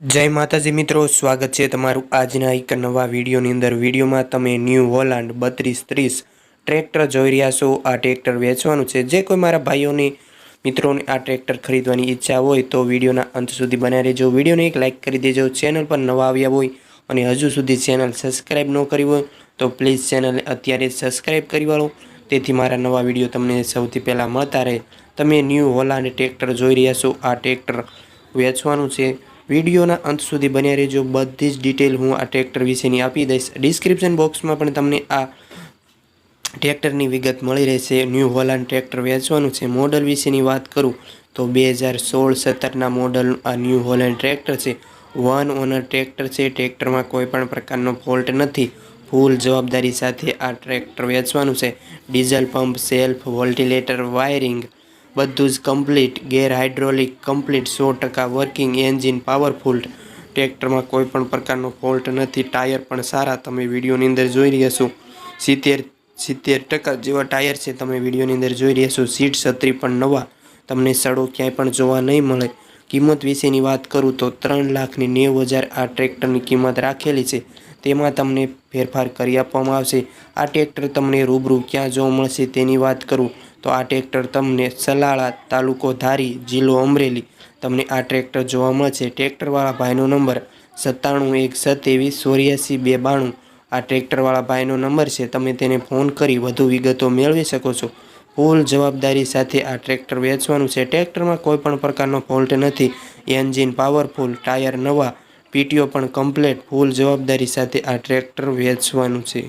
જય માતાજી મિત્રો, સ્વાગત છે તમારું આજના એક નવા વિડીયોની અંદર. વિડીયોમાં તમે ન્યૂ હોલાન્ડ બત્રીસ ત્રીસ ટ્રેક્ટર જોઈ રહ્યા છો. આ ટ્રેક્ટર વેચવાનું છે. જે કોઈ મારા ભાઈઓની, મિત્રોને આ ટ્રેક્ટર ખરીદવાની ઈચ્છા હોય તો વિડીયોના અંત સુધી બનાવી રહેજો. વિડીયોને એક લાઇક કરી દેજો. ચેનલ પર નવા આવ્યા હોય અને હજુ સુધી ચેનલ સબસ્ક્રાઈબ ન કરી હોય તો પ્લીઝ ચેનલ અત્યારે સબસ્ક્રાઈબ કરી વાળો. તેથી મારા નવા વીડિયો તમને સૌથી પહેલાં મળતા રહે. તમે ન્યૂ હોલાન્ડ ટ્રેક્ટર જોઈ રહ્યા છો. આ ટ્રેક્ટર વેચવાનું છે. વિડીયોના અંત સુધી બન્યા રહેજો. બધી જ ડિટેલ હું આ ટ્રેક્ટર વિશેની આપી દઈશ. ડિસ્ક્રિપ્શન બોક્સમાં પણ તમને આ ટ્રેક્ટરની વિગત મળી રહેશે. ન્યૂ હોલાન્ડ ટ્રેક્ટર વેચવાનું છે. મોડલ વિશેની વાત કરું તો બે હજાર સોળ સત્તરના મોડલ આ ન્યૂ હોલેન્ડ ટ્રેક્ટર છે. વન ઓનર ટ્રેક્ટર છે. ટ્રેક્ટરમાં કોઈ પણ પ્રકારનો ફોલ્ટ નથી. ફૂલ જવાબદારી સાથે આ ટ્રેક્ટર વેચવાનું છે. ડીઝલ પંપ સેલ્ફ વોલ્ટિલેટર વાયરિંગ બધું જ કમ્પ્લીટ ગેર હાઇડ્રોલિક કમ્પ્લીટ સો ટકા વર્કિંગ એન્જિન પાવરફુલ ટ્રેક્ટરમાં કોઈ પણ પ્રકારનો ફોલ્ટ નથી ટાયર પણ સારા, તમે વિડીયોની અંદર જોઈ રહ્યા છો. સિત્તેર સિત્તેર ટકા જેવા ટાયર છે, તમે વિડીયોની અંદર જોઈ રહ્યા છો. સીટ છત્રી પણ નવા, તમને સડો ક્યાંય પણ જોવા નહીં મળે. કિંમત વિશેની વાત કરું તો ત્રણ લાખની નેવું હજાર આ ટ્રેક્ટરની કિંમત રાખેલી છે. તેમાં તમને ફેરફાર કરી આપવામાં આવશે. આ ટ્રેક્ટર તમને રૂબરૂ ક્યાં જોવા મળશે તેની વાત કરું. તો આ ટ્રેક્ટર તમને સલાળા તાલુકો ધારી, જિલ્લો અમરેલી તમને આ ટ્રેક્ટર જોવા મળશે. ટ્રેક્ટરવાળા ભાઈનો નંબર સત્તાણું, એક સત્યાવીસ, ચોર્યાસી, બે બાણું. આ ટ્રેક્ટરવાળા ભાઈનો નંબર છે. તમે તેને ફોન કરી વધુ વિગતો મેળવી શકો છો. ફૂલ જવાબદારી સાથે આ ટ્રેક્ટર વેચવાનું છે. ટ્રેક્ટરમાં કોઈ પણ પ્રકારનો ફોલ્ટ નથી. એન્જિન પાવરફુલ, ટાયર નવા, પીટીઓ પણ કમ્પ્લેટ. ફૂલ જવાબદારી સાથે આ ટ્રેક્ટર વેચવાનું છે.